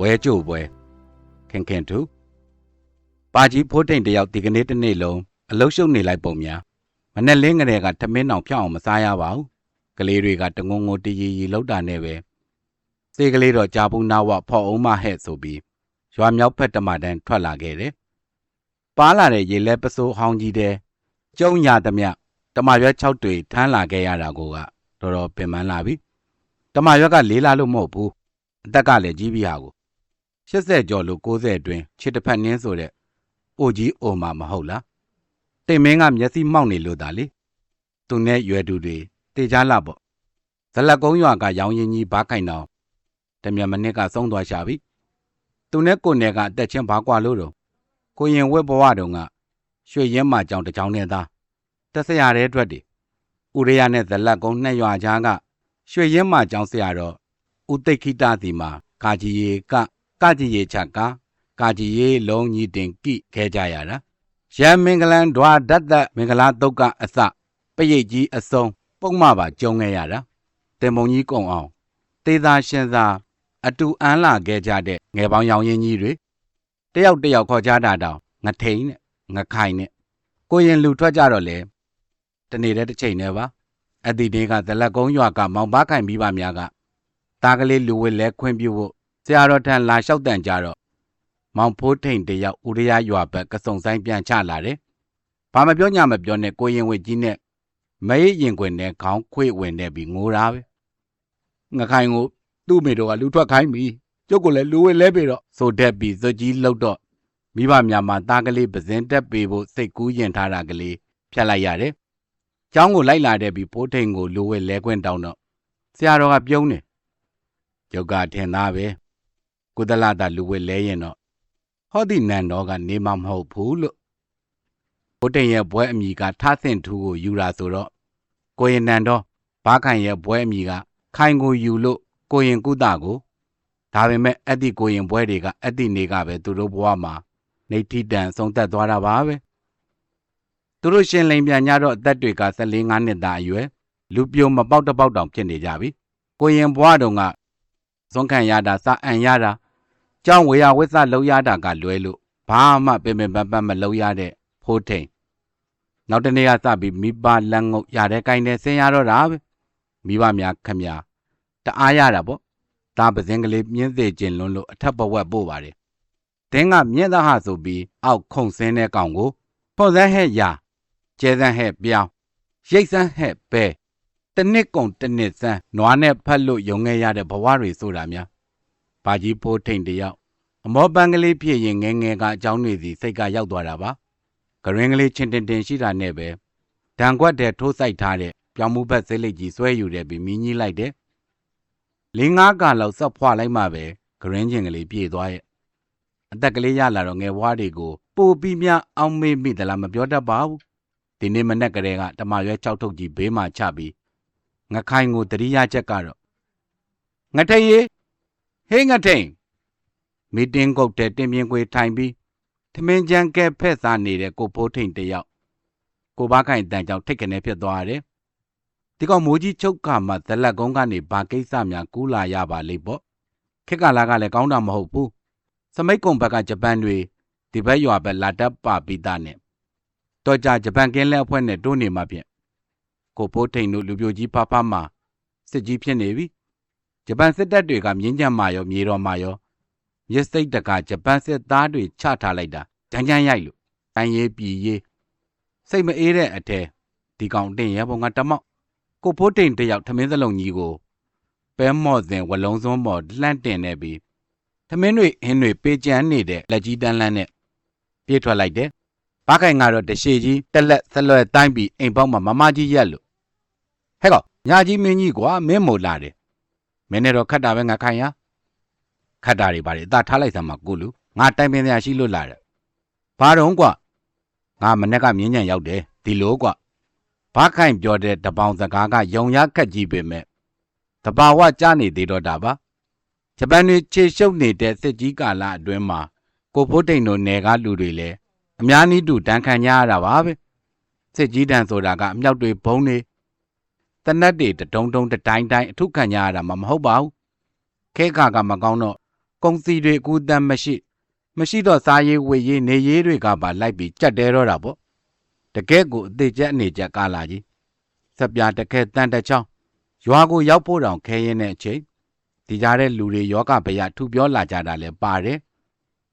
ဝဲကြိုပွဲခင်ခင်တူပါကြီးဖိုးတိန်တယောက်ဒီကနေ့တစ်နေ့လုံးအလုရှုပ်နေလိုက်ပုံများမနဲ့လင်းကလေးကထမင်းအောင်ဖြောင်းအောင်မစားရပါဘူးကလေးတွေကတငုံငုံတရီရီလောက်တာနဲ့ပဲစေကလေးတော့ကြာဘူးနာဝဖော်အောင်မဟဲ့ဆိုပြီးရွာမြောက်ဖက်တမတန်းထွက်လာခဲ့တယ်ပါလာတဲ့ရေလဲပစိုးဟောင်းကြီးတဲ့ကျုံညာသမျှတမရွက်6တွေထမ်းလာခဲ့ရတာကိုကတော်တော်ပင်ပန်းလာပြီတမရွက်ကလေးလာလို့မဟုတ်ဘူးအသက်ကလည်းကြီးပြီဟာကို 80ကျော်လို့90အတွင်းခြေတစ်ဖက်နင်းဆိုတဲ့အိုကြီးအိုမာမဟုတ်လားတိတ်မင်းကမျက်စိမှောက်နေလို့ဒါလေသူနဲ့ရွယ်သူတွေတေချာလာပေါ့ဇလက်ကုန်းရွာကရောင်ရင်ကြီးဘားခိုင်တော်တမြတ်မနစ်ကဆုံးသွားရှာပြီသူနဲ့ကိုနယ်ကအသက်ချင်းဘာကွာလို့တော့ကိုရင်ဝက်ဘဝတုန်းကရွှေရဲမကြောင်တစ်ချောင်းနဲ့သားတက်စရာတဲ့အတွက်တွေဥရရနဲ့ဇလက်ကုန်းနှစ်ရွာချားကရွှေရဲမကြောင်ဆရာတော်ဥသိက္ခိတစီမှာကာကြီးရေက ကကြီးရေချကကာကြီးရေလုံးကြီးတင်ကိခဲကြရတာရန်မင်္ဂလန်ဒွါဒတ်သက်မင်္ဂလာတုတ်ကအစပရိတ်ကြီးအစုံပုံမှပါကြုံခဲ့ရတာတင်မုံကြီးကုံအောင်တေသာရှင်သာ အတူအန်းလာခဲ့ကြတဲ့ငယ်ပေါင်းရောင်ရင်ကြီးတွေတယောက်တယောက်ခေါ်ကြတာတောင်ငထိန်နဲ့ငခိုင်နဲ့ကိုရင်လူထွက်ကြတော့လေတနေ့တည်းတစ်ချိန်နဲ့ပါအတိတေကဇလက်ကုန်းရွာကမောင်ပါခိုင်ပြီးပါများကတာကလေးလူဝဲလဲခွင့်ပြုဖို့ ဆရာတော်ထံလာလျှောက်တန်ကြတော့မောင်ဖိုးထိန်တယောက်ဥရရရွာဘက်ကစုံဆိုင်ပြန်ချလာတယ်။ဘာမပြောညမပြောနဲ့ကိုရင်ဝေကြီးနဲ့မအေးရင်ခွင်နဲ့ခေါင်းခွေဝင်နေပြီးငိုတာပဲ။ငခိုင်ကိုသူ့မိတော်ကလူထွက်ခိုင်းပြီ။ကျုပ်ကလည်းလူဝဲလဲပြီတော့ဆိုတက်ပြီးဇွတ်ကြီးလှုပ်တော့မိဘများမှာတာကလေးပဇင်းတက်ပေးဖို့စိတ်ကူးရင်ထားတာကလေးဖြတ်လိုက်ရတယ်။ကျောင်းကိုလိုက်လာတဲ့ပြီးဖိုးထိန်ကိုလူဝဲလဲခွင့်တောင်းတော့ဆရာတော်ကပြုံးတယ်။ကျုပ်ကထင်သားပဲ။ ကုသလတာလူဝဲလဲရင်တော့ဟောဒီနန်တော်ကနေမှမဟုတ်ဘူးလို့ဘုတ္တရဲ့ဘွဲအမိကထသင့်ထူကိုယူတာဆိုတော့ကိုရင်နန်တော်ဘားခိုင်ရဲ့ဘွဲအမိကခိုင်ကိုယူလို့ကိုရင်ကုသကိုဒါပေမဲ့အဲ့ဒီကိုရင်ဘွဲတွေကအဲ့ဒီနေကပဲသူတို့ဘဝမှာနေထိတန်ဆုံးသက်သွားတာပါပဲသူတို့ရှင်လိန်ပြန်ကြတော့အသက်တွေက14 5နှစ်သားအရွယ်လူပြိုမပေါက်တပေါက်တောင်ဖြစ်နေကြပြီကိုရင်ဘွားတုံကဇွန်ခံရတာစအံ့ရတာ ကျောင်းဝေယဝိသလောက်ရတာကလွဲလို့ဘာမှပင်ပင်ပန်းပန်းမလောက်ရတဲ့ဖိုးထိန်နောက်တနေ့ကစပြီးမိဘလက်ငုပ်ရတဲ့ကိုင်းနဲ့ဆင်းရတော့တာပဲမိဘများခမများတအားရတာပေါ့ဒါပစင်းကလေးမြင်းသေးခြင်းလွန်းလို့အထက်ဘဝက်ပို့ပါတယ်တင်းကမြင့်သားဟဆိုပြီးအောက်ခုံဆင်းတဲ့ကောင်ကိုဖော်စမ်းဟဲ့ရာကျဲစမ်းဟဲ့ပြောင်းရိတ်စမ်းဟဲ့ပဲတနစ်ကုံတနစ်စမ်းနွားနဲ့ဖတ်လို့ယုံခဲ့ရတဲ့ဘဝတွေဆိုတာများဘာကြီးဖိုးထိန်တယောက် အမောပန်းကလေးဖြစ်ရင်ငယ်ငယ်ကအကြောင်းတွေစီစိတ်ကရောက်သွားတာပါဂရင်းကလေးချင်းတင်တင်ရှိတာနဲ့ပဲဒံကွက်တဲ့ထိုးဆိုင်ထားတဲ့ပြောင်းမှုဘက်စိတ်လိတ်ကြီးဆွဲယူတဲ့ပြီးမြင်းကြီးလိုက်တဲ့လေးငါးကလောက်ဆက်ဖွာလိုက်မှပဲဂရင်းချင်းကလေးပြေးသွားရဲ့အသက်ကလေးရလာတော့ငယ်ဘွားတွေကိုပို့ပြီးမြအောင်မေးမိသလားမပြောတတ်ပါဘူးဒီနေ့မနေ့ကလေးကတမရွဲကြောက်ထုတ်ကြီးဘေးမှာချပြီးငခိုင်ကိုတတိယချက်ကတော့ငထိန်ရေဟေးငထိန် မီတင်းကုတ်တဲ့တင်ပြင်းခွေထိုင်ပြီးထမင်းကြမ်းကဲဖက်စားနေတဲ့ကိုဖိုးထိန်တယောက်ကိုဘာခိုင်တန်ကြောင့်ထိတ်ကနေဖြစ်သွားတယ်ဒီကောင်မိုးကြီးချုပ်ကမှဇလက်ကုန်းကနေဘာကိစ္စများကူးလာရပါလိမ့်ပေါ့ခက်ကလာကလည်းကောင်းတာမဟုတ်ဘူးစမိတ်ကုံဘက်ကဂျပန်တွေဒီဘက်ရွာဘက်လာတက်ပါပြီးသားနဲ့တော့ကြဂျပန်ကင်းလက်အဖွဲ့နဲ့တိုးနေမှဖြင့်ကိုဖိုးထိန်တို့လူပြိုကြီးဖဖမှစစ်ကြီးဖြစ်နေပြီဂျပန်စစ်တပ်တွေကမြင်းကြံမာရောမြေတော်မာရော မြစ်စိတ်တကဂျပန်စစ်သားတွေချထားလိုက်တာကြမ်းကြမ်းရိုက်လို့တိုင်းရေးပြည်ရေးစိတ်မအေးတဲ့အထဲဒီကောင်တင်ရပုံကတမောက်ကိုဖိုးတိန်တယောက်ထမင်းစလုံးကြီးကိုပဲမော့စဉ်ဝလုံးစုံမော်လှန့်တင်နေပြီးထမင်းတွေအင်းတွေပေးကြမ်းနေတဲ့လက်ကြီးတန်းလန်းနဲ့ပြေးထွက်လိုက်တယ်ဘာခိုင်ကတော့တရှိကြီးတက်လက်ဆက်လွယ်တိုင်းပြီးအိမ်ပေါက်မှာမမကြီးရက်လို့ဟဲ့ကောင်ညာကြီးမင်းကြီးကွာမင်းမို့လာတယ်မင်းနဲ့တော့ခတ်တာပဲငါခိုင်ရ ခတ်တာတွေပါလေအသာထားလိုက်စမ်းမကိုလူငါတိုင်ပင်စရာရှိလို့လာတယ်ဘာတော့ကွာငါမနေ့ကမြင်းညံရောက်တယ်ဒီလိုကွာဘာခိုင်ပြောတဲ့တပေါင်စကားကယုံရခက်ကြီးပေမဲ့တဘာဝကြားနေသေးတော့တာပါဂျပန်တွေခြေရှုပ်နေတဲ့စစ်ကြီးကာလအတွင်းမှာကိုဖိုးတိန်တို့နယ်ကားလူတွေလည်းအများနည်းတူတန်းခံကြရတာပါပဲစစ်ကြီးတန်းဆိုတာကအမြောက်တွေဘုံတွေတနတ်တွေတတုံတုံတတိုင်းတိုင်းအထုခံကြရတာမှမဟုတ်ပါဘူးခဲခါကမကောင်းတော့ ကုန်စီတွေအကူအတန်မရှိ မရှိတော့စားရေးဝေရေးနေရေးတွေကပါလိုက်ပြီးကြက်တဲတော့တာပေါ့တကယ်ကိုအသေးချက်အနေချက်ကာလာကြီးဆက်ပြတကယ်တန်တချောင်းရွာကိုရောက်ဖို့တောင်ခဲရင်တဲ့အချိန်ဒီကြားတဲ့လူတွေယောဂဗျာထူပြောလာကြတာလဲပါတယ်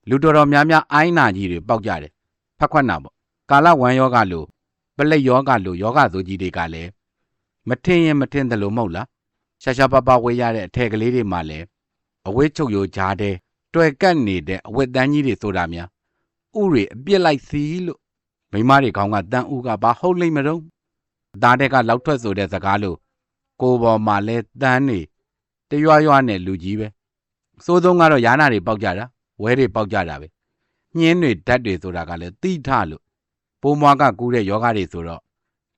လူတော်တော်များများအိုင်းနာကြီးတွေပေါက်ကြတယ်ဖက်ခွက်နာပေါ့ကာလဝမ်းယောဂလို့ပလက်ယောဂလို့ယောဂဆိုကြီးတွေကလည်းမထင်ရင်မထင်တယ်လို့မဟုတ်လားရှာရှာပပဝေးရတဲ့အထက်ကလေးတွေမှလည်း အဝိချုပ်ရိုကြားတဲ့တွေ့ကတ်နေတဲ့အဝတ်တန်းကြီးတွေဆိုတာများဥတွေအပြစ်လိုက်စီလို့မိမတွေခေါင်းကတန်ဥကဘာဟုတ်လိမ့်မတော့အသားတဲ့ကလောက်ထွက်ဆိုတဲ့စကားလို့ကိုယ်ပေါ်မှာလဲတန်းနေတရွရွနဲ့လူကြီးပဲအစိုးဆုံးကတော့ယာနာတွေပေါက်ကြတာဝဲတွေပေါက်ကြတာပဲညင်းတွေဓာတ်တွေဆိုတာကလည်းတိထလို့ပိုးမွားကကူးတဲ့ယောဂတွေဆိုတော့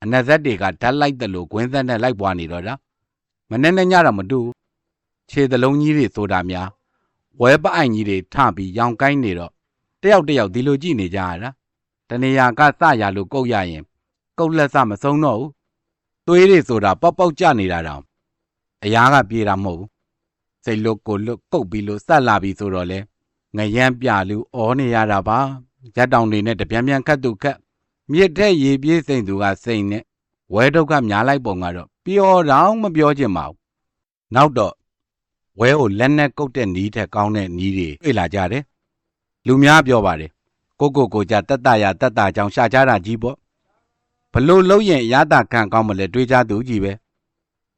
အနက်ဇက်တွေကဓာတ်လိုက်တယ်လို့ဂွင်းသက်နဲ့လိုက်ပွားနေတော့တာမနဲ့နဲ့ညတော့မတူဘူး ခြေသလုံးကြီးတွေဆိုတာများဝဲပအိုင်ကြီးတွေထပြီးရောင်ကိုင်းနေတော့တယောက်တယောက်ဒီလိုကြည့်နေကြရတာတနေရာကစရလို့ကုတ်ရရင် ကုတ်လက်စမဆုံးတော့ဘူးသွေးတွေဆိုတာပေါက်ပေါက်ကျနေတာတောင်အရာကပြေတာမဟုတ်ဘူးစိတ်လွတ်ကိုလွတ်ကုတ်ပြီးလို့ဆက်လာပြီဆိုတော့လေငရမ်းပြလူဩနေရတာပါရက်တောင်တွေနဲ့တပြန်ပြန်ခတ်သူခတ်မြစ်တဲ့ရေပြေးစိန်သူကစိန်နဲ့ဝဲဒုက္ခများလိုက်ပုံကတော့ပျော်တောင်မပြောချင်ပါဘူးနောက်တော့ ဝဲကိုလက်နဲ့ကုတ်တဲ့နီးထက်ကောင်းတဲ့နီးတွေတွေ့လာကြတယ်လူများပြောပါတယ်ကိုကိုကိုကြတက်တရတက်တာကြောင့်ရှာကြတာကြီးပေါ့ဘလို့လုံးရင်ရတာခံကောင်းမလဲတွေးကြသူကြီးပဲ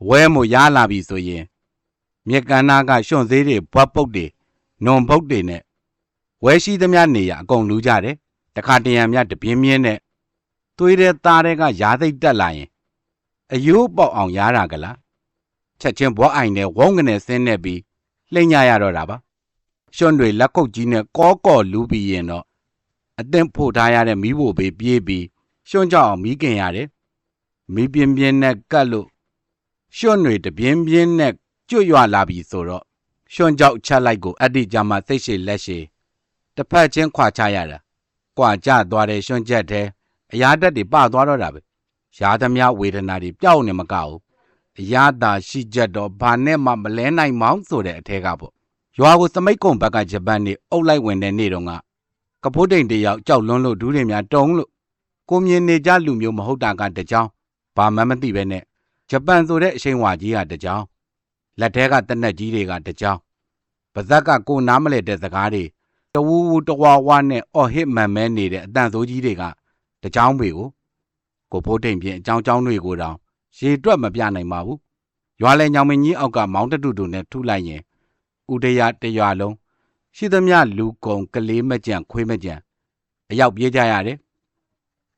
ဝဲမို့ရလာပြီဆိုရင်မြက်ကန်းနာကရွှွန့်သေးတွေဘွက်ပုတ်တွေနွန်ပုတ်တွေနဲ့ဝဲရှိသမျှနေရအကုန်လူကြတယ်တခါတရံမြတပြင်းပြင်းနဲ့သွေးတဲ့သားတဲ့ကရာသိပ်တက်လာရင်အယိုးပေါက်အောင်ရားတာကလား ချက်ချင်းဘွားအိုင်နဲ့ဝုန်းကနေဆင်းနေပြီးလှိမ့်ညရတော့တာပါရွှွန့်တွေလက်ကုပ်ကြီးနဲ့ကောကောလူပြီးရင်တော့အသင့်ဖို့ထားရတဲ့မီးဖို့ပေးပြေးပြီးရွှွန့်ကြောက်အောင်မီးကင်ရတယ်မီးပြင်းပြင်းနဲ့ကတ်လို့ရွှွန့်တွေတပြင်းပြင်းနဲ့ကျွတ်ရွလာပြီဆိုတော့ရွှွန့်ကြောက်ချက်လိုက်ကိုအတ္တိကြမှာသိရှိလက်ရှိတစ်ဖက်ချင်းခွာချရတာကွာကြသွားတဲ့ရွှွန့်ချက်တဲ့အရာတက်တွေပသွားတော့တာပဲရာသမျှဝေဒနာတွေပျောက်နေမကဘူး အရာသာရှိချက်တော့ဘာနဲ့မှမလဲနိုင်မောင်းဆိုတဲ့အထက်ကပေါ့ရွာကိုစမိတ်ကုံဘက်ကဂျပန်နေအုပ်လိုက်ဝင်တဲ့နေ့တုန်းကကဖိုးတိန်တယောက်ကြောက်လွန်းလို့ဒူးတွေများတုံးလို့ကိုမြင်နေကြလူမျိုးမဟုတ်တာကတကြောင်ဘာမှမသိပဲနဲ့ဂျပန်ဆိုတဲ့အချိန်ဝါကြီးကတကြောင်လက်ထဲကတနက်ကြီးတွေကတကြောင်ပါဇက်ကကိုနားမလဲတဲ့စကားတွေတဝူဝူတဝါဝါနဲ့အော်ဟစ်မှန်မဲနေတဲ့အတန်ဆိုးကြီးတွေကတကြောင်ပေကိုကိုဖိုးတိန်ပြင်အကြောင်းကြောင်းတွေကိုတောင် ရေတွက်မပြနိုင်ပါဘူးရွာလဲညောင်မင်းကြီးအောက်ကမောင်းတတူတူနဲ့ထုလိုက်ရင်ဥတရတရွာလုံးရှိသမျှလူကုံကလေးမကြံခွေးမကြံအရောက်ပြေးကြရတယ်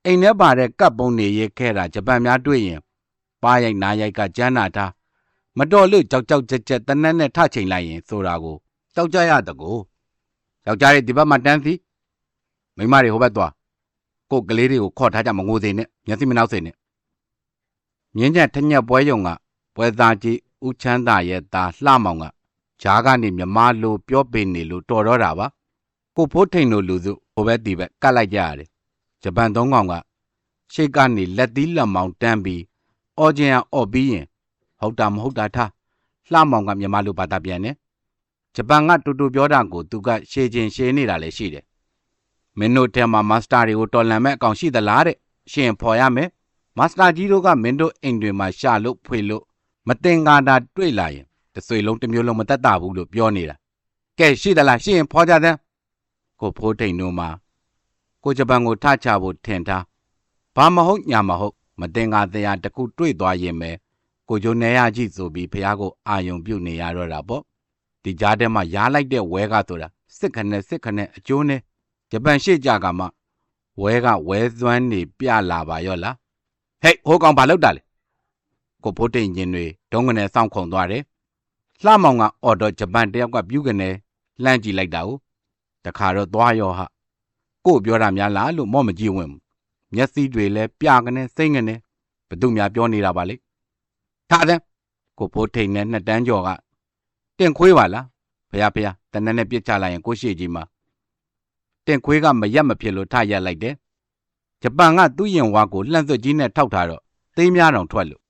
အိမ်ထဲပါတဲ့ကပ်ပုံနေရဲခဲ့တာဂျပန်များတွေ့ရင်ပါရိုက်နာရိုက်ကကျန်းနာထားမတော်လို့ကြောက်ကြောက်ကြက်ကြက်တနက်နဲ့ထချိန်လိုက်ရင်ဆိုတာကိုကြောက်ကြရတကူယောက်ျားတွေဒီဘက်မှာတန်းစီမိန်းမတွေဟိုဘက်သွားကိုယ်ကလေးတွေကိုခေါ်ထားကြမငိုစေနဲ့မျက်စိမနှောက်စေနဲ့ မြင်းကျက်ထညက်ပွဲယုံကပွဲသားကြီးဦးချမ်းသာရဲ့သားလှမောင်ကဂျားကနေမြမလိုပြောပေနေလို့တော်တော့တာပါကိုဖိုးထိန်တို့လူစုဟိုဘက်ဒီဘက်ကတ်လိုက်ကြရတယ်ဂျပန်သုံးကောင်ကရှေ့ကနေလက်သီးလက်မောင်တန်းပြီးအော်ကျင်အော်ပြီးရင်ဟုတ်တာမဟုတ်တာထားလှမောင်ကမြမလိုဘာသာပြန်တယ်ဂျပန်ကတူတူပြောတာကိုသူကရှေ့ချင်းရှေ့နေတာလည်းရှိတယ်မင်းတို့ထဲမှာမာစတာတွေကိုတော်လန်မဲ့အကောင်ရှိသလားတဲ့ရှင်ဖော်ရမယ် မာစတာကြီးတို့ကမင်းတို့အိမ်တွေမှာရှာလို့ဖွေလို့မတင်ကားတာတွေ့လာရင်တဆွေလုံးတစ်မျိုးလုံးမတက်တာဘူးလို့ပြောနေတာကဲရှိသလားရှိရင်ဖော်ကြတဲ့ကိုဖိုးထိန်တို့မှာကိုဂျပန်ကိုထချဖို့ထင်ထားဘာမဟုတ်ညာမဟုတ်မတင်ကားတရားတခုတွေ့သွားရင်ပဲကိုဂျိုနေရကြည့်ဆိုပြီးဖះကိုအာယုံပြုတ်နေရတော့တာပေါ့ဒီကြားထဲမှာရားလိုက်တဲ့ဝဲကဆိုတာစစ်ခနဲ့စစ်ခနဲ့အကျိုးနဲ့ဂျပန်ရှေ့ကြကမှဝဲကဝဲသွမ်းနေပြလာပါရော့လား ဟေးဟိုကောင်ဘာလုပ်တာလဲကိုဖိုးတိန်ရင်တွေဒုံးကနေစောင့်ခုံသွားတယ်လှမောင်ကအော်တော့ဂျပန်တယောက်ကပြူးကနေလှမ်းကြည့်လိုက်တာကိုတခါတော့သွားရောဟာကို့ပြောတာများလားလို့မော့မကြည့်ဝင်မျက်စိတွေလဲပြကနေစိတ်ကနေဘသူများပြောနေတာပါလေထားတဲ့ကိုဖိုးထိန်နဲ့နှစ်တန်းကျော်ကတင်ခွေးပါလားဖះဖះတနက်နဲ့ပြစ်ချလိုက်ရင်ကိုရှိကြီးမှာတင်ခွေးကမရက်မဖြစ်လို့ထရက်လိုက်တယ် ဂျပန်ကသူ့ရင်ဝါကိုလှန့်စွတ်ကြီးနဲ့ထောက်ထားတော့သိမ်းများတောင်ထွက်လို့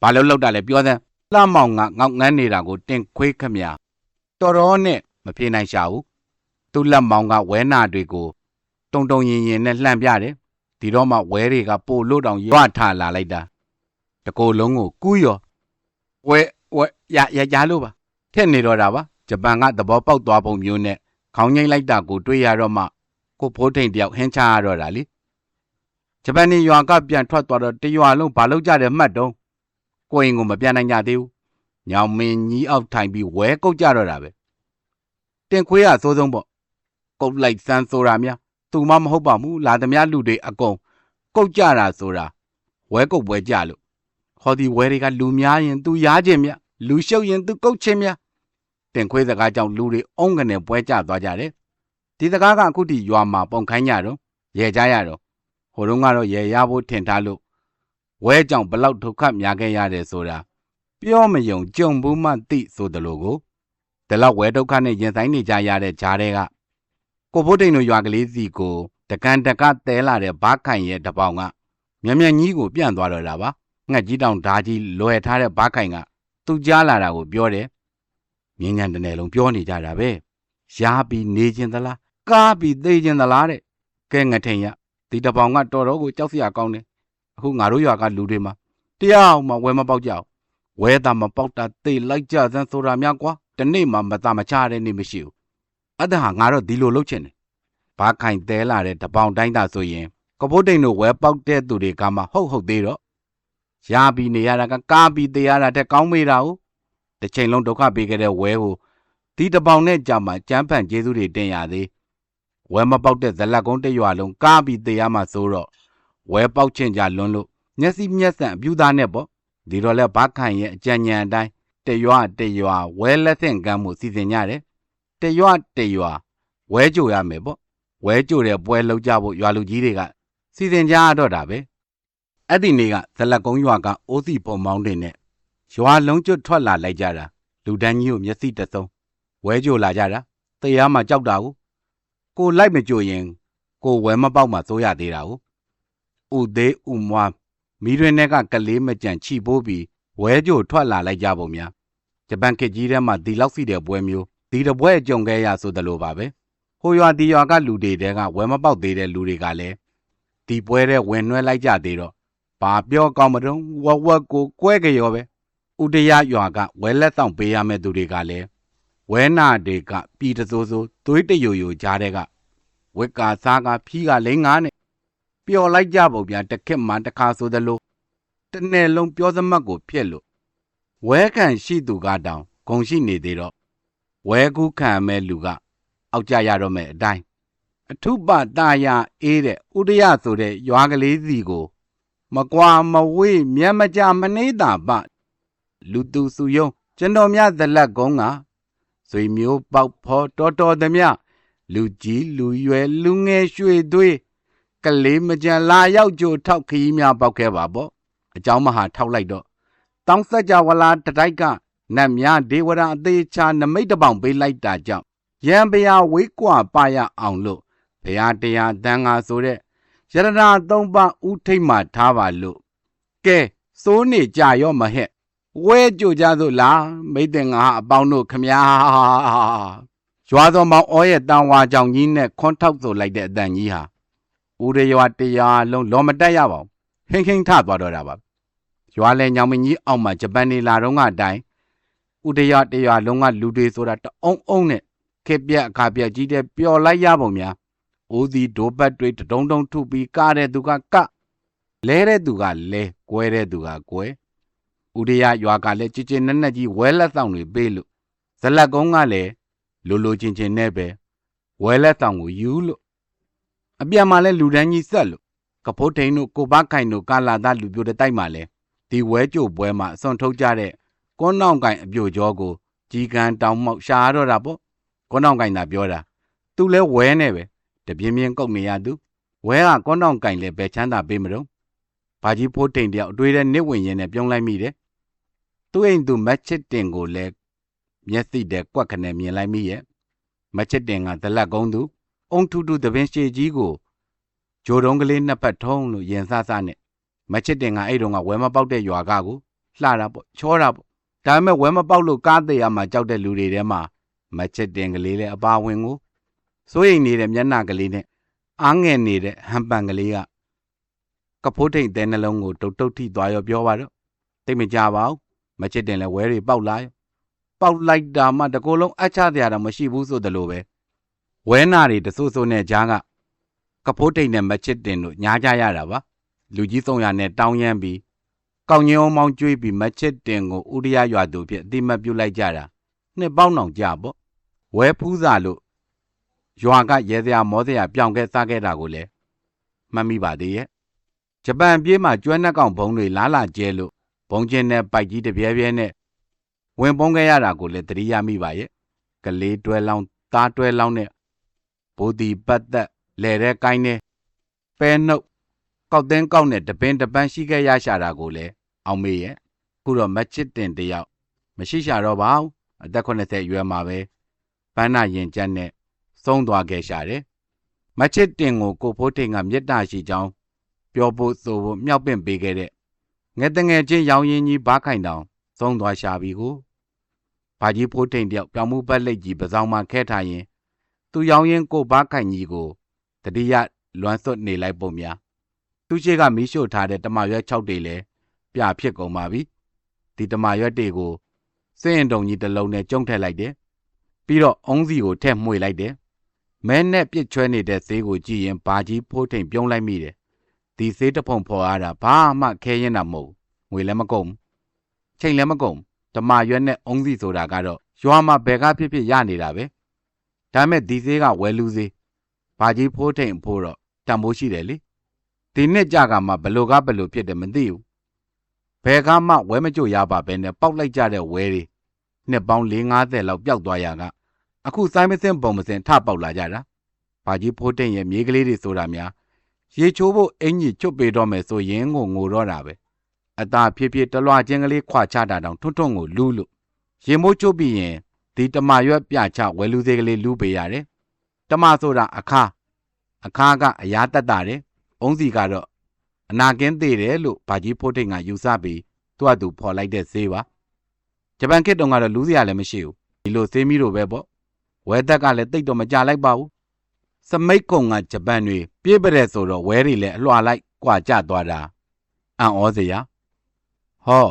ဘာလို့လောက်တာလဲပြောစမ်းလှမောင်ကငေါက်ငန်းနေတာကိုတင်ခွေးခမတော်တော်နဲ့မဖြေနိုင်ရှာဘူးသူ့လက်မောင်းကဝဲနာတွေကိုတုံတုံရင်ရင်နဲ့လှန့်ပြတယ်ဒီတော့မှဝဲတွေကပို့လို့တောင်ရွထလာလိုက်တာတကိုယ်လုံးကိုကူးရောဝဲဝဲရရရလို့ပါထက်နေတော့တာပါဂျပန်ကသဘောပေါက်သွားပုံမျိုးနဲ့ခေါင်းငိမ့်လိုက်တာကိုတွေးရတော့မှကိုဖိုးထိန်တယောက်ဟင်းချရတော့တာလေ ဂျပန်နေရွာကပြန်ထွက်သွားတော့တရွာလုံးဘာလို့ကြတယ်မှတ်တော့ကိုရင်ကိုမပြန်နိုင်ကြသေးဘူးညောင်မင်းကြီးအောက်ထိုင်ပြီးဝဲကုတ်ကြတော့တာပဲတင်ခွေးကစိုးဆုံးပေါ့ကုတ်လိုက်စမ်းဆိုတာများသူမှမဟုတ်ပါဘူးလာသမျှလူတွေအကုန်ကုတ်ကြတာဆိုတာဝဲကုတ်ပွဲကြလို့ဟောဒီဝဲတွေကလူများရင်သူရားခြင်းမြလူရှုပ်ရင်သူကုတ်ခြင်းမြတင်ခွေးစကားကြောင့်လူတွေအုံးကနေပွဲကြသွားကြတယ်ဒီစကားကအခုထိရွာမှာပုံခိုင်းကြတော့ရဲကြရတော့ ဟိုတုန်းကတော့ရဲရဖို့ထင်ထားလို့ဝဲကြောင့်ဘလောက်ဒုက္ခများခဲ့ရတယ်ဆိုတာပြောမယုံကြုံဘူးမှသိဆိုတယ်လို့ကိုဒီလောက်ဝဲဒုက္ခနဲ့ရင်ဆိုင်နေကြရတဲ့ဂျားတွေကကိုဖိုးတိန်တို့ရွာကလေးစီကိုတကန်တကတဲလာတဲ့ဘားခိုင်ရဲ့တပေါင်ကမြန်မြန်ကြီးကိုပြန့်သွားတော့တာပါငှက်ကြီးတောင်ဓာကြီးလွယ်ထားတဲ့ဘားခိုင်ကသူကြားလာတာကိုပြောတယ်မြင်းညံတနယ်လုံးပြောနေကြတာပဲရှားပြီးနေခြင်းသလားကားပြီးသိခြင်းသလားတဲ့ကဲငထိန်ရ ဒီတပေါင်ကတော်တော်ကိုကြောက်စရာကောင်းတယ်အခုငါတို့ရွာကလူတွေမှာတရားမှဝဲမပေါက်ကြအောင်ဝဲတာမပေါက်တာသိလိုက်ကြစမ်းဆိုတာများကွာတနေ့မှမသားမချတဲ့နေ့မရှိဘူးအဲ့ဒါဟာငါတော့ဒီလိုလုပ်ချင်တယ်ဘားခိုင်တဲလာတဲ့တပေါင်တိုင်းတာဆိုရင်ကပိုးတိန်တို့ဝဲပေါက်တဲ့သူတွေကမှဟုတ်ဟုတ်သေးတော့ရပြီးနေရတာကကားပြီးတရားတာတက်ကောင်းမေးတာဟုတ်တစ်ချိန်လုံးဒုက္ခပေးခဲ့တဲ့ဝဲကိုဒီတပေါင်နဲ့ကြာမှကြမ်းဖန်ကျေးဇူးတွေတင်ရသေး ဝဲမပေါက်တဲ့ဇလက်ကုန်းတရွာလုံးကားပြီးတရားမှဆိုတော့ဝဲပေါက်ချင်းကြလွန်းလို့မျက်စိမျက်စံအပြူသားနဲ့ပေါ့ဒီတော့လဲဘားခိုင်ရဲ့အကြံဉာဏ်အတိုင်းတရွာတရွာဝဲလက်ဆင့်ကမ်းမှုစီစဉ်ကြတယ်တရွာတရွာဝဲကြိုရမယ်ပေါ့ဝဲကြိုတဲ့ပွဲလောက်ကြဖို့ရွာလူကြီးတွေကစီစဉ်ကြရတော့တာပဲအဲ့ဒီနေ့ကဇလက်ကုန်းရွာကအိုးစီပုံမောင်းတင်နဲ့ရွာလုံးကျွတ်ထွက်လာလိုက်ကြတာလူတန်းကြီးကိုမျက်စိတစုံဝဲကြိုလာကြတာတရားမှကြောက်တာကို ကိုလိုက်မကြိုရင်ကိုဝဲမပေါက်မှစိုးရသေးတာကိုဥသေးဥမွားမိရွင်တွေကကလေးမကြံချီပိုးပြီးဝဲကြိုထွက်လာလိုက်ကြပုံများဂျပန်ခေတ်ကြီးထဲမှာဒီလောက်စီတဲ့ပွဲမျိုးဒီတပွဲကြုံခဲ့ရဆိုသလိုပါပဲဟိုရွာဒီရွာကလူတွေတဲကဝဲမပေါက်သေးတဲ့လူတွေကလည်းဒီပွဲတဲ့ဝင်နှွဲလိုက်ကြသေးတော့ဘာပြောကောင်းမတုံးဝက်ဝက်ကိုကွဲကြရောပဲဥတရရွာကဝဲလက်ဆောင်ပေးရမယ့်သူတွေကလည်း ဝဲနာတွေကပြည်တစိုးစိုးသွေးတယိုယိုကြားတဲ့ကဝက်ကာစားကဖြီးကလိန်ငါနဲ့ပျော်လိုက်ကြပုံပြန်တစ်ခက်မှတစ်ခါဆိုသလိုတနေ့လုံးပြောစမှတ်ကိုပြက်လို့ဝဲခံရှိသူကတောင်ဂုံရှိနေသေးတော့ဝဲကူးခံမဲ့လူက အောက်ကြရတော့မဲ့အတိုင်းအထုပတာယအေးတဲ့ဥဒယဆိုတဲ့ရွာကလေးစီကို မကွာမဝေးမျက်မကြမနေတာပလူသူစုယုံကျွန်တော်များဇလက်ကုန်းက ဆွေမျိုးပေါက်ဖော်တော်တော်သည်မြလူကြီးလူရွယ်လူငယ်ရွှေသွေးကလေးမကြံလာရောက်ကြိုထောက်ခီးများပေါက်ခဲ့ပါပေါ့အကြောင်းမဟာထောက်လိုက်တော့တောင်းဆက်ကြဝလာတတိုက်ကနတ်များဒေဝရာအသေးချာနမိတ်တပေါင်ပေးလိုက်တာကြောင့်ရံပရာဝေးကွာပါရအောင်လို့ဘုရားတရားတန်ခါဆိုတဲ့ယရဏသုံးပါဥထိတ်မှထားပါလို့ကဲစိုးနေကြရောမဟဲ့ ဝဲကြိုကြသို့လားမိတ်တင်ငါအပေါင်းတို့ခမညာရွာတော်မောင်ဩရဲ့တန်ဝါကြောင့်ကြီးနဲ့ခွန်းထောက်ဆိုလိုက်တဲ့အတန်ကြီးဟာဦးရရွာတရားလုံးလောမတက်ရပါဘူးဟင်းဟင်းထသွားတော့တာပါရွာလဲညောင်မင်းကြီးအောက်မှာဂျပန်နေလာတော့ကအတိုင်းဥတရတရားလုံးကလူတွေဆိုတာတအုံအုံနဲ့ခေပြက်အခါပြက်ကြီးတဲ့ပျော်လိုက်ရပုံများအိုးစီဒိုဘတ်တွေတုံတုံထုပြီးကားတဲ့သူကကလဲတဲ့သူကလဲကွဲတဲ့သူကကွဲ ဥဒရရွာကလည်းကြည်ကျင်နက်နက်ကြီးဝဲလက်ဆောင်တွေပေးလို့ဇလက်ကုန်းကလည်းလိုလိုချင်းချင်းနဲ့ပဲဝဲလက်ဆောင်ကိုယူလို့အပြန်မှာလဲလူတန်းကြီးဆက်လို့ကဖိုးထိန်တို့ကိုဘခိုင်တို့ကာလာသားလူပြိုတဲ့တိုက်မှာလဲဒီဝဲကြိုပွဲမှာအစွန်ထုတ်ကြတဲ့ကွန်းနောင်ကင်အပြိုကျော်ကိုကြီးကန်တောင်မောက်ရှာရတော့တာပေါ့ကွန်းနောင်ကင်သာပြောတာသူလဲဝဲနေပဲတပြင်းပြင်းကုတ်နေရသူဝဲကကွန်းနောင်ကင်လဲပဲချမ်းသာပေးမတော့ဘာကြီးဖိုးထိန်တယောက်အတွေ့တဲ့နစ်ဝင်ရင်နဲ့ပြုံးလိုက်မိတယ် သူ့အိမ်သူမက်ချစ်တင်ကိုလဲမျက်စိတဲ့ကွက်ခနဲ့မြင်လိုက်မိရဲ့မက်ချစ်တင်ကဇလက်ကုန်းသူအုံထူထူသပင်ရှည်ကြီးကိုဂျိုတုံးကလေးနှစ်ဖက်ထုံးလို့ရင်ဆဆနဲ့မချစ်တင်ကအဲ့တုန်းကဝဲမပေါက်တဲ့ရွာကကိုလှတာပေါ့ချောတာပေါ့ဒါပေမဲ့ဝဲမပေါက်လို့ကားသေးရမှာကြောက်တဲ့လူတွေထဲမှာမချစ်တင်ကလေးလည်းအပါဝင်ကိုစိုးရိမ်နေတဲ့မျက်နှာကလေးနဲ့အားငယ်နေတဲ့ဟန်ပန်ကလေးကကဖိုးထိန်တဲနှလုံးကိုတုတ်တုတ်ထိသွားရောပြောပါတော့တိတ်မကြပါဘူး မချစ်တင်လည်းဝဲတွေပေါက်လာရောပေါက်လိုက်တာမှတကိုယ်လုံးအချတရားတော့မရှိဘူးဆိုသလိုပဲဝဲနာတွေတဆိုးဆိုးနဲ့ကြားကကဖိုးထိန်နဲ့မချစ်တင်တို့ညားကြရတာပါလူကြီး300နဲ့တောင်းရမ်းပြီးကောင်းငင်းအောင်မောင်းကျွေးပြီးမချစ်တင်ကိုဥရိယရွာသူဖြစ်အတိမတ်ပြုတ်လိုက်ကြတာနှစ်ပေါင်းအောင်ကြပေါ့ဝဲဖူးစာလို့ရွာကရဲစရာမောစရာပြောင်းခဲ့စားခဲ့တာကိုလည်းမှတ်မိပါသေးရဲ့ဂျပန်ပြေးမှာကျွမ်းနှက်ကောင်ဘုံတွေလားလာကျဲလို့ ဘုံချင်းနဲ့ပိုက်ကြီးတပြဲပြဲနဲ့ဝင်ပုံးခဲ့ရတာကိုလည်းသတိရမိပါရဲ့ကလေးတွဲလောင်းသားတွဲလောင်းနဲ့ဘိုးဒီပတ်သက်လဲတဲ့ကိုင်းနဲ့ပဲနှုတ်ကောက်တင်းကောက်နဲ့တပင်းတပန်းရှိခဲ့ရရှာတာကိုလည်းအောင်မေးရဲ့ခုတော့မချစ်တင်တယောက်မရှိရှာတော့ပါဘူးအသက်80အရွယ်မှာပဲဘန်းနာရင်ကျက်နဲ့ဆုံးသွားခဲ့ရှာတယ်မချစ်တင်ကိုကိုဖိုးထိန်ကမေတ္တာရှိကြောင်းပြောဖို့ဆိုဖို့မြောက်ပင့်ပေးခဲ့တဲ့ ငယ်တငယ်ချင်းရောင်ရင်ကြီးဘားခိုင်တောင်ဆုံးသွားရှာပြီကိုဘာကြီးဖိုးထိန်တယောက်ပြောင်မှုပတ်လက်ကြီးပစောင်းမှခဲထားရင် သူရောင်ရင်ကိုဘားခိုင်ကြီးကိုတတိယလွမ်းစွတ်နေလိုက်ပုံများသူရှိကမီးရှို့ထားတဲ့တမရွက်6တွေလည်းပြဖြစ်ကုန်ပါပြီဒီတမရွက်တွေကိုစင်းရင်တုံကြီးတစ်လုံးနဲ့ကျုံထည့်လိုက်တယ်ပြီးတော့အုံးစီကိုထည့်မှွေလိုက်တယ်မဲနဲ့ပြစ်ချွဲနေတဲ့ဈေးကိုကြည့်ရင်ဘာကြီးဖိုးထိန်ပြုံးလိုက်မိတယ် ဒီဈေးတစ်ဖုံဖော်ရတာဘာမှခဲရင်တာမဟုတ်ငွေလည်းမကုန်ချိန်လည်းမကုန်ဓမ္မရွက်နဲ့အုံးစီဆိုတာကတော့ရွာမှာဘယ်ကဖြစ်ဖြစ်ရနေတာပဲဒါမဲ့ဒီဈေးကဝယ်လူဈေးဘာကြီးဖိုးထိန်ဖို့တော့တန်ဖိုးရှိတယ်လေဒီနှစ်ကြကမှဘလို့ကဘလို့ဖြစ်တယ်မသိဘူးဘယ်ကမှဝဲမကြို့ရပါပဲနဲ့ပေါက်လိုက်ကြတဲ့ဝဲတွေနှစ်ပေါင်း4-50လောက်ပျောက်သွားရကအခုစိုင်းမစင်းပုံမစင်းထပေါက်လာကြတာဘာကြီးဖိုးထိန်ရဲ့မြေးကလေးတွေဆိုတာများ ရေချိုးဖို့အင်ကြီးချွတ်ပေးတော့မယ်ဆိုရင်ကိုငိုတော့တာပဲအသာဖြစ်ဖြစ်တလွားချင်းကလေးခွာချတာတောင်ထွန်းထွန်းကိုလူးလို့ရေမိုးချုပ်ပြီးရင်ဒီတမရွက်ပြချဝဲလူသေးကလေးလူးပေးရတယ်တမဆိုတာအခါအခါကအရာတက်တာတယ်အုံးစီကတော့အနာကင်းသေးတယ်လို့ဘာကြီးဖိုးထိန်ကယူဆပြီးသူ့အတူဖော်လိုက်တဲ့ဈေးပါဂျပန်ခေတ်တုန်းကတော့လူးစရာလည်းမရှိဘူးဒီလိုသေးမီတို့ပဲပေါ့ဝဲသက်ကလည်းတိတ်တော့မကြလိုက်ပါဘူး စမိတ်ကုံကဂျပန်တွေပြေးပတဲ့ဆိုတော့ဝဲတွေလည်းအလွှာလိုက်ကြွာကြသွားတာအံ့ဩစရာဟော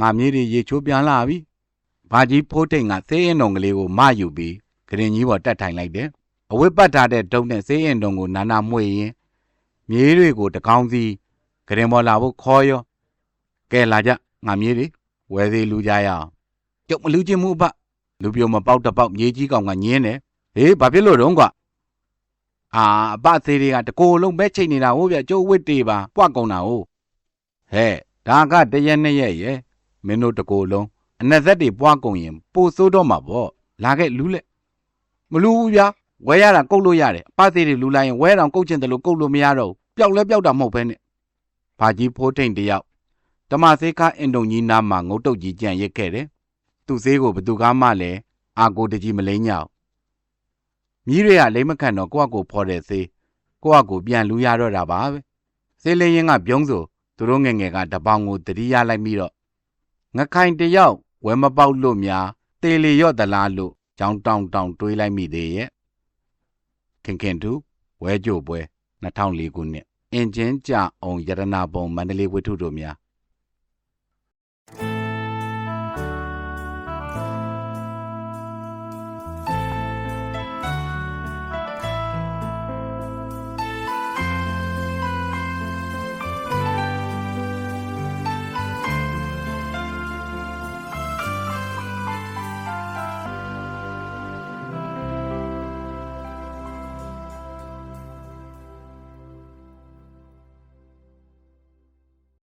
ငါမြေးတွေရေချိုးပြန်လာပြီဘာကြီးဖိုးထိန်ကသေးရင်တုံကလေးကိုမယူပြီးဂရင်ကြီးပေါ်တက်ထိုင်လိုက်တယ်အဝတ်ပတ်ထားတဲ့ဒုံနဲ့သေးရင်တုံကိုနာနာမွေရင်မြေးတွေကိုတကောင်းစီဂရင်ပေါ်လာဖို့ခေါ်ရောကဲလာကြငါမြေးတွေဝဲသေးလူကြရအောင်ကျုပ်မလူချင်းမှုအဖလူပြိုမပေါက်တပေါက်မြေကြီးကောင်ကညင်းတယ်ဟေးဘာဖြစ်လို့တုံးကွာ အာအပသေးတွေကတကိုယ်လုံးပဲချိန်နေတာဟုတ်ဗျကျုပ်ဝစ်တေးပါပွားကုန်တာဟုတ်ဟဲ့ဒါကတရက်နှစ်ရက်ရဲ့မင်းတို့တကိုယ်လုံးအနက်သက်တွေပွားကုန်ရင်ပို့ဆိုးတော့မှာပေါ့လာခဲ့လူးလက်မလူဘူးဗျာဝဲရတာကုတ်လို့ရတယ်အပသေးတွေလူလိုက်ရင်ဝဲတောင်ကုတ်ချင်တယ်လို့ကုတ်လို့မရတော့ဘူးပျောက်လဲပျောက်တာမဟုတ်ပဲနဲ့ဘာကြီးဖိုးထိန်တယောက်ဓမ္မစေခအင်တုံကြီးနားမှာငုတ်တုတ်ကြီးကြံရစ်ခဲ့တယ်သူ့ဈေးကိုဘသူကားမှလည်းအာကိုတကြီးမလိမ့်ညောက် မြည်တွေကလိမ့်မခံတော့ကိုယ့်အကိုဖော်တဲ့ဈေးကိုယ့်အကိုပြန်လူရတော့တာပါပဲဈေးလေးရင်ကပြုံးဆိုသူတို့ငယ်ငယ်ကတပေါင်ကိုတတိရလိုက်ပြီးတော့ငခိုင်တယောက်ဝဲမပေါက်လို့များတေလီရော့တလားလို့ကြောင်းတောင်တောင်တွေးလိုက်မိသေးရဲ့ခင်ခင်တူဝဲကြိုပွဲ2004ခုနှစ်အင်ဂျင်ကြအောင်ရတနာပုံမန္တလေးဝိထုတို့များ